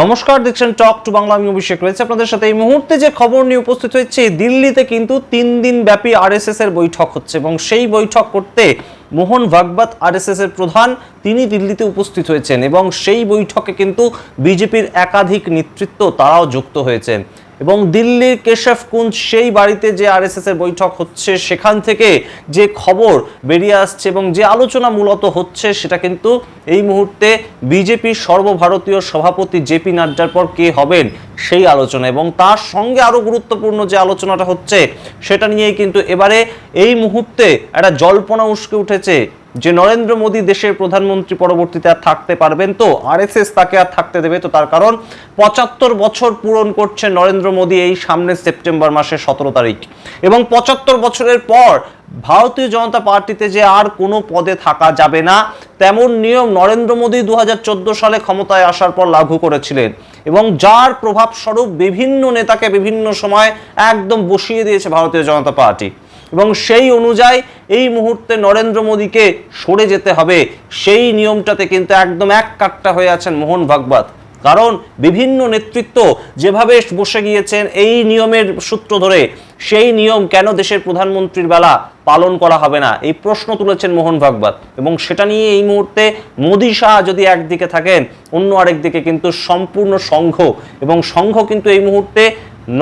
নমস্কার, দেখছেন টক টু বাংলা আমি অভিষেক রয়েছে আপনাদের সাথে। এই মুহূর্তে যে খবর নিয়ে উপস্থিত হয়েছে, দিল্লিতে কিন্তু তিন দিন ব্যাপী আরএসএস এর বৈঠক হচ্ছে এবং সেই বৈঠক করতে মোহন ভাগবত আরএসএস এর প্রধান তিনি দিল্লিতে উপস্থিত হয়েছেন এবং সেই বৈঠকে কিন্তু বিজেপির একাধিক নেতৃত্ব তারাও যুক্ত হয়েছেন। এবং দিল্লির কেশবকুঞ্জ সেই বাড়িতে যে আরএসএস এর বৈঠক হচ্ছে, সেখান থেকে যে খবর বেরিয়ে আসছে এবং যে আলোচনা মূলত হচ্ছে, সেটা কিন্তু এই মুহূর্তে বিজেপির সর্বভারতীয় সভাপতি জেপি নাড্ডার পর কে হবেন সেই আলোচনা এবং তার সঙ্গে আরও গুরুত্বপূর্ণ যে আলোচনাটা হচ্ছে, সেটা নিয়েই কিন্তু এবারে এই মুহূর্তে একটা জল্পনা উস্কে উঠেছে যে নরেন্দ্র মোদী দেশের প্রধানমন্ত্রী পরবর্তীতে আর থাকতে পারবেন তো, আরএসএস তাকে আর থাকতে দেবে তো তার কারণ পঁচাত্তর বছর পূরণ করছে নরেন্দ্র মোদী এই সামনের সেপ্টেম্বর মাসের সতেরো তারিখ। এবং পঁচাত্তর বছরের পর ভারতীয় জনতা পার্টিতে যে আর কোনো পদে থাকা যাবে না, তেমন নিয়ম নরেন্দ্র মোদী দু হাজার চোদ্দ সালে ক্ষমতায় আসার পর লাগু করেছিলেন। এবং যার প্রভাবস্বরূপ বিভিন্ন নেতাকে বিভিন্ন সময় একদম বসিয়ে দিয়েছে ভারতীয় জনতা পার্টি। এবং সেই অনুযায়ী এই মুহূর্তে নরেন্দ্র মোদীকে সরে যেতে হবে। সেই নিয়মটাতে কিন্তু একদম এক কাট্টা হয়ে আছেন মোহন ভাগবত। কারণ বিভিন্ন নেতৃত্ব যেভাবে বসে গিয়েছেন এই নিয়মের সূত্র ধরে, সেই নিয়ম কেন দেশের প্রধানমন্ত্রীর বেলা পালন করা হবে না? এই প্রশ্ন তুলেছেন মোহন ভাগবত। এবং সেটা নিয়ে এই মুহূর্তে মোদী শাহ যদি একদিকে থাকেন, অন্য আরেক দিকে কিন্তু সম্পূর্ণ সংঘ। এবং সংঘ কিন্তু এই মুহূর্তে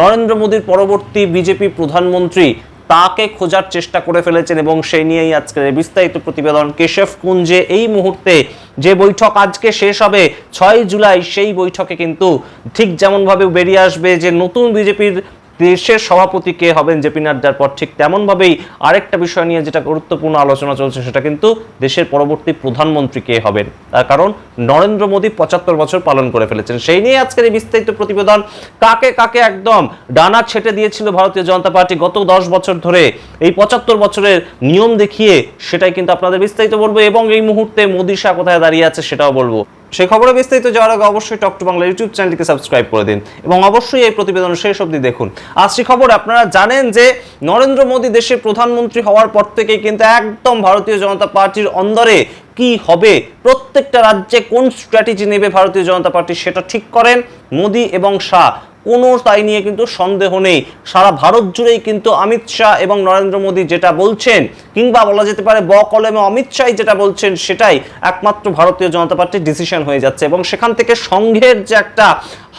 নরেন্দ্র মোদীর পরবর্তী বিজেপি প্রধানমন্ত্রী তাকে খোঁজার চেষ্টা করে ফেলেছেন এবং সেই নিয়েই আজকের বিস্তারিত প্রতিবেদন। কেশব কুঞ্জে এই মুহূর্তে যে বৈঠক আজকে শেষ হবে, ছয় জুলাই সেই বৈঠকে কিন্তু ঠিক যেমনভাবে বেরিয়ে আসবে যে নতুন বিজেপির দেশের সভাপতি কে হবেন জেপি নাড্ডার পর ঠিক তেমনভাবেই আরেকটা বিষয় নিয়ে যেটা গুরুত্বপূর্ণ আলোচনা চলছে সেটা কিন্তু দেশের পরবর্তী প্রধানমন্ত্রী কে হবেন। তার কারণ নরেন্দ্র মোদী পঁচাত্তর বছর পালন করে ফেলেছেন। সেই নিয়ে আজকের এই বিস্তারিত প্রতিবেদন। কাকে কাকে একদম ডানা ছেটে দিয়েছিল ভারতীয় জনতা পার্টি গত দশ বছর ধরে, এই পঁচাত্তর বছরের নিয়ম দেখিয়ে সেটাই কিন্তু আপনাদের বিস্তারিত বলব এবং এই মুহূর্তে মোদী শাহ কোথায় দাঁড়িয়ে আছে সেটাও বলব। সেই খবরে বিস্তারিত যাওয়ার আগে অবশ্যই টক টু বাংলা ইউটিউব চ্যানেলটিকে সাবস্ক্রাইব করে দিন এবং অবশ্যই এই প্রতিবেদন শেষ অবধি দেখুন। আজকে খবর আপনারা জানেন যে নরেন্দ্র মোদী দেশের প্রধানমন্ত্রী হওয়ার পর থেকে কিন্তু একদম ভারতীয় জনতা পার্টির অন্দরে কি হবে, প্রত্যেকটা রাজ্যে কোন স্ট্র্যাটেজি নেবে ভারতীয় জনতা পার্টি সেটা ঠিক করেন মোদি এবং শাহ। কোনো তাই নিয়ে কিন্তু সন্দেহ নেই। সারা ভারত জুড়েই কিন্তু অমিত শাহ এবং নরেন্দ্র মোদী যেটা বলছেন, কিংবা বলা যেতে পারে ব কলমে অমিত শাহ যেটা বলছেন, সেটাই একমাত্র ভারতীয় জনতা পার্টির ডিসিশন হয়ে যাচ্ছে এবং সেখান থেকে সংঘের যে একটা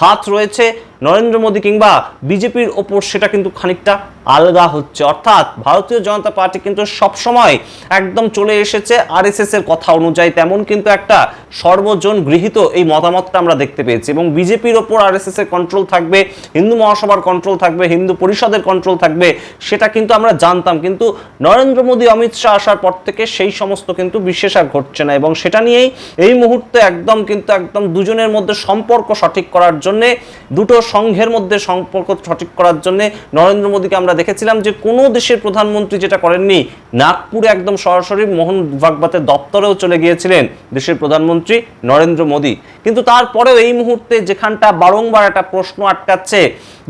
হাত রয়েছে নরেন্দ্র মোদী কিংবা বিজেপির ওপর সেটা কিন্তু খানিকটা আলগা হচ্ছে। অর্থাৎ ভারতীয় জনতা পার্টি কিন্তু সবসময় একদম চলে এসেছে আরএসএস এর কথা অনুযায়ী। তেমন কিন্তু একটা সর্বজন গৃহীত এই মতামতটা আমরা দেখতে পেয়েছি। এবং বিজেপির ওপর আরএসএস এর কন্ট্রোল থাকবে, হিন্দু মহাসভার কন্ট্রোল থাকবে, হিন্দু পরিষদের কন্ট্রোল থাকবে, সেটা কিন্তু আমরা জানতাম। কিন্তু নরেন্দ্র মোদী, অমিত শাহ আসার পর থেকে সেই সমস্ত কিন্তু বিশেষ আর ঘটছে না। এবং সেটা নিয়েই এই মুহূর্তে একদম কিন্তু একদম দুজনের মধ্যে সম্পর্ক সঠিক করার জন্যে দুটো সংঘের মধ্যে সম্পর্ক সঠিক করার জন্য নরেন্দ্র মোদীকে আমরা দেখেছিলাম যে কোনো দেশের প্রধানমন্ত্রী যেটা করেননি, নাগপুরে একদম সরাসরি মোহন ভাগবতের দপ্তরেও চলে গিয়েছিলেন দেশের প্রধানমন্ত্রী নরেন্দ্র মোদী। কিন্তু তারপরেও এই মুহূর্তে যেখানটা বারংবার একটা প্রশ্ন আটকাচ্ছে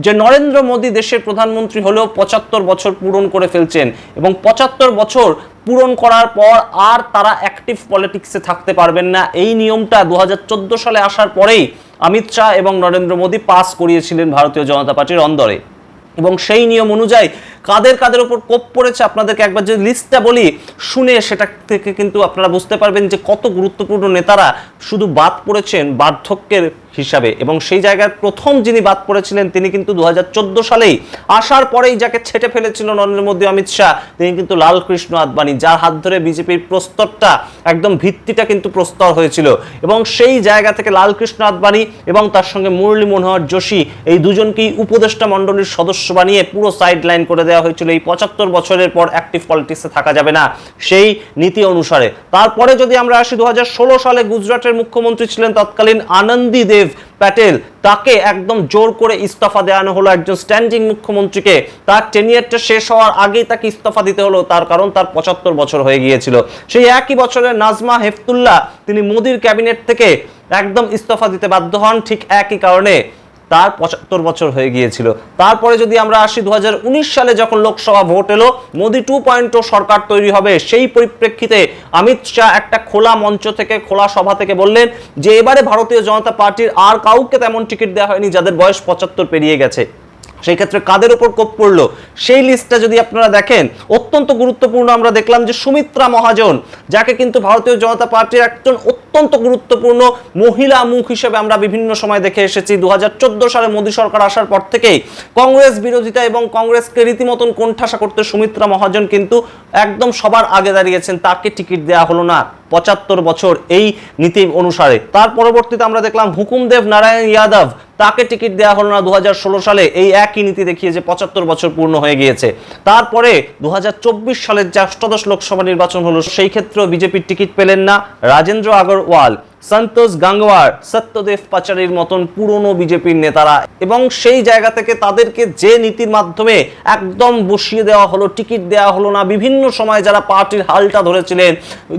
যে নরেন্দ্র মোদী দেশের প্রধানমন্ত্রী হলেও পঁচাত্তর বছর পূরণ করে ফেলছেন এবং পঁচাত্তর বছর পূরণ করার পর আর তারা অ্যাক্টিভ পলিটিক্সে থাকতে পারবেন না। এই নিয়মটা দু হাজার চোদ্দ সালে আসার পরেই অমিত শাহ এবং নরেন্দ্র মোদী পাস করিয়েছিলেন ভারতীয় জনতা পার্টির অন্দরে। এবং সেই নিয়ম অনুযায়ী কাদের কাদের ওপর কোপ পড়েছে আপনাদেরকে একবার যদি লিস্টটা বলি, শুনে সেটা থেকে কিন্তু আপনারা বুঝতে পারবেন যে কত গুরুত্বপূর্ণ নেতারা শুধু বাদ পড়েছেন, বার্ধক্যের হিসাবে। এবং সেই জায়গার প্রথম যিনি বাদ পড়েছিলেন, তিনি কিন্তু দু সালেই আসার পরেই যাকে ছেটে ফেলেছিল নরেন্দ্র মোদী অমিত শাহ, তিনি কিন্তু লালকৃষ্ণ আদবানি, যার হাত ধরে বিজেপির প্রস্তরটা একদম ভিত্তিটা কিন্তু প্রস্তর হয়েছিল। এবং সেই জায়গা থেকে লালকৃষ্ণ আদবানি এবং তার সঙ্গে মুরলী মনোহর যোশী, এই দুজনকেই উপদেষ্টা মণ্ডলীর সদস্য বানিয়ে পুরো সাইড লাইন করে দেওয়া হয়েছিল। এই পঁচাত্তর বছরের পর অ্যাক্টিভ পলিটিক্সে থাকা যাবে না, সেই নীতি অনুসারে। তারপরে যদি আমরা আসি দু সালে গুজরাটের মুখ্যমন্ত্রী ছিলেন তৎকালীন আনন্দি দেব প্যাটেল। তাকে একদম জোর করে ইস্তফা দেওয়ানো হলো একজন স্ট্যান্ডিং মুখ্যমন্ত্রীকে। তার টেনিয়ারটা শেষ হওয়ার আগেই তাকে ইস্তফা দিতে হলো, তার কারণ তার পঁচাত্তর বছর হয়ে গিয়েছিল। সেই একই বছরে নাজমা হেফতুল্লাহ, তিনি মোদির ক্যাবিনেট থেকে একদম ইস্তফা দিতে বাধ্য হন, ঠিক একই কারণে। তার পঁচাত্তর বছর হয়ে গিয়েছিল। তারপরে যদি আমরা আসি দু সালে যখন লোকসভা ভোট এলো, মোদি টু পয়েন্ট সরকার তৈরি হবে, সেই পরিপ্রেক্ষিতে অমিত শাহ একটা খোলা মঞ্চ থেকে, খোলা সভা থেকে বললেন যে এবারে ভারতীয় জনতা পার্টির আর কাউকে তেমন টিকিট দেওয়া হয়নি যাদের বয়স পঁচাত্তর পেরিয়ে গেছে। সেই ক্ষেত্রে কাদের উপর কোপ পড়ল? সেই লিস্টটা যদি আপনারা দেখেন, অত্যন্ত গুরুত্বপূর্ণ আমরা দেখলাম যে সুমিত্রা মহাজন, যাকে কিন্তু ভারতীয় জনতা পার্টির একজন অত্যন্ত গুরুত্বপূর্ণ মহিলা মুখ হিসেবে আমরা বিভিন্ন সময় দেখে এসেছি। দু হাজার চোদ্দ সালে মোদী সরকার আসার পর থেকেই কংগ্রেস বিরোধিতা এবং কংগ্রেসকে রীতিমতন কোণঠাসা করতে সুমিত্রা মহাজন কিন্তু একদম সবার আগে দাঁড়িয়েছেন, তাকে টিকিট দেওয়া হলো না। পঁচাত্তর বছর এই নীতি অনুসারে। তার পরবর্তীতে আমরা দেখলাম হুকুমদেব নারায়ণ যাদব তাকে টিকিট দেওয়া হলো না দু হাজার ষোলো সালে। এই একই নীতি দেখিয়ে যে পঁচাত্তর বছর পূর্ণ হয়ে গিয়েছে। তারপরে দু হাজার চব্বিশ সালের যে অষ্টাদশ লোকসভা নির্বাচন হলো, সেই ক্ষেত্রেও বিজেপির টিকিট পেলেন না। রাজেন্দ্র আগরওয়াল সন্তোষ গাঙ্গওয়ার, সত্যদেব পাচারির মতন পুরনো বিজেপির নেতারা এবং সেই জায়গা থেকে তাদেরকে যে নীতির মাধ্যমে একদম বসিয়ে দেওয়া হলো, টিকিট দেওয়া হলো না, বিভিন্ন সময় যারা পার্টির হালটা ধরেছিলেন,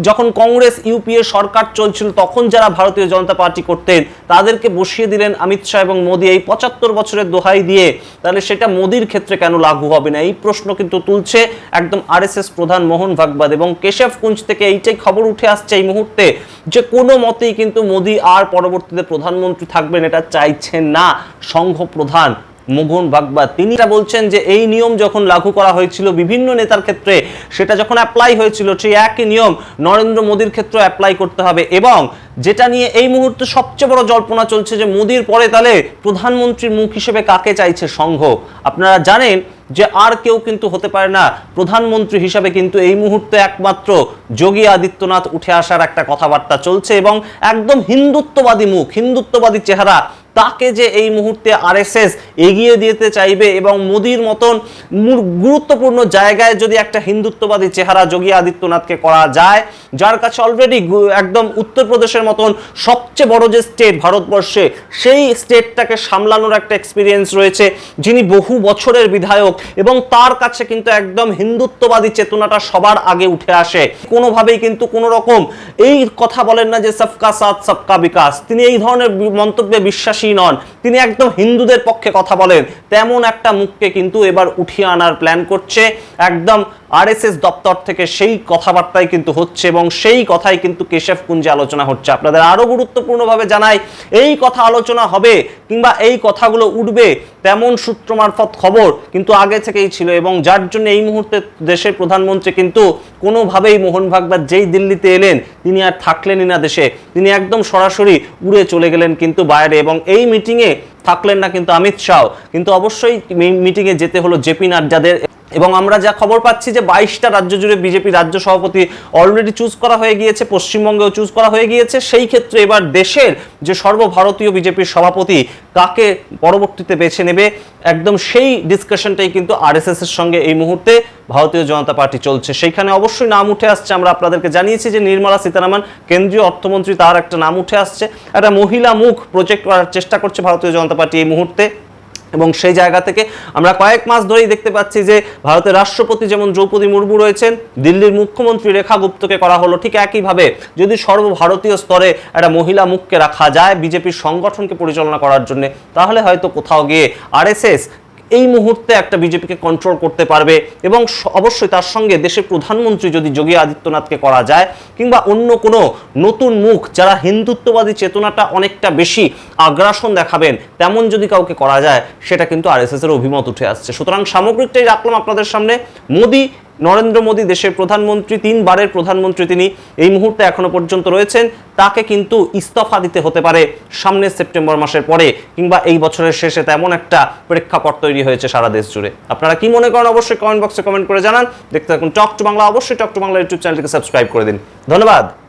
যখন কংগ্রেস ইউপিএ সরকার চলছিল, তখন যারা ভারতীয় জনতা পার্টি করতেন, তাদেরকে বসিয়ে দিলেন অমিত শাহ এবং মোদী। এই পঁচাত্তর বছরের দোহাই দিয়ে তাহলে সেটা মোদির ক্ষেত্রে কেন লাগু হবে না? এই প্রশ্ন কিন্তু তুলছে একদম আরএসএস প্রধান মোহন ভাগবাদ এবং কেশব কুঞ্জ থেকে এইটাই খবর উঠে আসছে এই মুহূর্তে যে কোনো মতেই কিন্তু মোদী আর পরবর্তীতে প্রধানমন্ত্রী থাকবেন এটা চাইছেন না সংঘ প্রধান মোহন ভাগবত তিনি বলছেন যে এই নিয়ম যখন লাগু করা হয়েছিল বিভিন্ন নেতার ক্ষেত্রে, সেটা যখন অ্যাপ্লাই হয়েছিল, সেই একই নিয়ম নরেন্দ্র মোদীর ক্ষেত্রে অ্যাপ্লাই করতে হবে এবং যেটা নিয়ে এই মুহূর্তে সবচেয়ে বড় জল্পনা চলছে যে মোদীর পরে তাহলে প্রধানমন্ত্রীর মুখ হিসেবে কাকে চাইছে সংঘ? আপনারা জানেন যে আর কেউ কিন্তু হতে পারে না। প্রধানমন্ত্রী হিসাবে কিন্তু এই মুহূর্তে একমাত্র যোগী আদিত্যনাথ উঠে আসার একটা কথাবার্তা চলছে এবং একদম হিন্দুত্ববাদী মুখ, হিন্দুত্ববাদী চেহারা তাকে যে এই মুহূর্তে আরএসএস এগিয়ে দিতে চাইবে এবং মোদির মতন গুরুত্বপূর্ণ জায়গায় যদি একটা হিন্দুত্ববাদী চেহারা যোগী আদিত্যনাথকে করা যায়, যার কাছে অলরেডি একদম উত্তরপ্রদেশের মতন সবচেয়ে বড় যে স্টেট ভারতবর্ষে, সেই স্টেটটাকে সামলানোর একটা এক্সপিরিয়েন্স রয়েছে, যিনি বহু বছরের বিধায়ক এবং তার কাছে কিন্তু একদম হিন্দুত্ববাদী চেতনাটা সবার আগে উঠে আসে। কোনোভাবেই কিন্তু কোনো রকম এই কথা বলেন না যে সবকা সাথ, সবকা বিকাশ। তিনি এই ধরনের মন্তব্যে বিশ্বাসী নন। তিনি একদম হিন্দুদের পক্ষে কথা বলেন। তেমন একটা মুখকে কিন্তু এবার উঠিয়ে আনার প্ল্যান করছে। একদম আরএসএস দপ্তর থেকে সেই কথাবার্তাই কিন্তু হচ্ছে এবং সেই কথাই কিন্তু কেশব কুঞ্জে আলোচনা হচ্ছে। আপনাদের আরও গুরুত্বপূর্ণভাবে জানাই, এই কথা আলোচনা হবে কিংবা এই কথাগুলো উঠবে তেমন সূত্র মারফত খবর কিন্তু আগে থেকেই ছিল এবং যার জন্য এই মুহূর্তে দেশের প্রধানমন্ত্রী কিন্তু কোনোভাবেই মোহন ভাগবত যেই দিল্লিতে এলেন, তিনি আর থাকলেনই না দেশে। তিনি একদম সরাসরি উড়ে চলে গেলেন কিন্তু বাইরে এবং এই মিটিংয়ে থাকলেন না কিন্তু অমিত শাহ। কিন্তু অবশ্যই মিটিংয়ে যেতে হলো জেপি নাড্ডাদের এবং আমরা যা খবর পাচ্ছি যে বাইশটা রাজ্য জুড়ে বিজেপি রাজ্য সভাপতি অলরেডি চুজ করা হয়ে গিয়েছে, পশ্চিমবঙ্গেও চুজ করা হয়ে গিয়েছে। সেই ক্ষেত্রে এবার দেশের যে সর্বভারতীয় বিজেপির সভাপতি কাকে পরবর্তীতে বেছে নেবে, একদম সেই ডিসকাশনটাই কিন্তু আরএসএস এর সঙ্গে এই মুহূর্তে ভারতীয় জনতা পার্টি চলছে। সেইখানে অবশ্যই নাম উঠে আসছে, আমরা আপনাদেরকে জানিয়েছি যে নির্মলা সীতারামন, কেন্দ্রীয় অর্থমন্ত্রী তার একটা নাম উঠে আসছে। একটা মহিলা মুখ প্রজেক্ট করার চেষ্টা করছে ভারতীয় জনতা পার্টি এই মুহূর্তে। এবং সেই জায়গা থেকে আমরা কয়েক মাস ধরেই দেখতে পাচ্ছি যে ভারতের রাষ্ট্রপতি যেমন দ্রৌপদী মুর্মু রয়েছেন, দিল্লির মুখ্যমন্ত্রী রেখা গুপ্তকে করা হলো ঠিক একইভাবে। যদি সর্বভারতীয় স্তরে একটা মহিলা মুখকে রাখা যায়, বিজেপির সংগঠনকে পরিচালনা করার জন্য, তাহলে হয়তো কোথাও গিয়ে আরএসএস এই মুহূর্তে একটা বিজেপিকে কন্ট্রোল করতে পারবে এবং অবশ্যই তার সঙ্গে দেশের প্রধানমন্ত্রী যদি যোগী আদিত্যনাথকে করা যায় কিংবা অন্য কোনো নতুন মুখ যারা হিন্দুত্ববাদী চেতনাটা অনেকটা বেশি আগ্রাসন দেখাবেন, তেমন যদি কাউকে করা যায়, সেটা কিন্তু আরএসএস এর অভিমত উঠে আসছে। সুতরাং সামগ্রিকটাই রাখলাম আপনাদের সামনে। মোদী নরেন্দ্র মোদী দেশের প্রধানমন্ত্রী, তিনবারের প্রধানমন্ত্রী তিনি এই মুহূর্তে এখনও পর্যন্ত রয়েছেন। তাকে কিন্তু ইস্তফা দিতে হতে পারে সামনের সেপ্টেম্বর মাসের পরে, কিংবা এই বছরের শেষে তেমন একটা প্রেক্ষাপট তৈরি হয়েছে সারা দেশ জুড়ে। আপনারা কি মনে করেন অবশ্যই কমেন্ট বক্সে কমেন্ট করে জানান। দেখতে থাকুন টক টু বাংলা, অবশ্যই টক টু বাংলা ইউটিউব চ্যানেলটিকে সাবস্ক্রাইব করে দিন। ধন্যবাদ।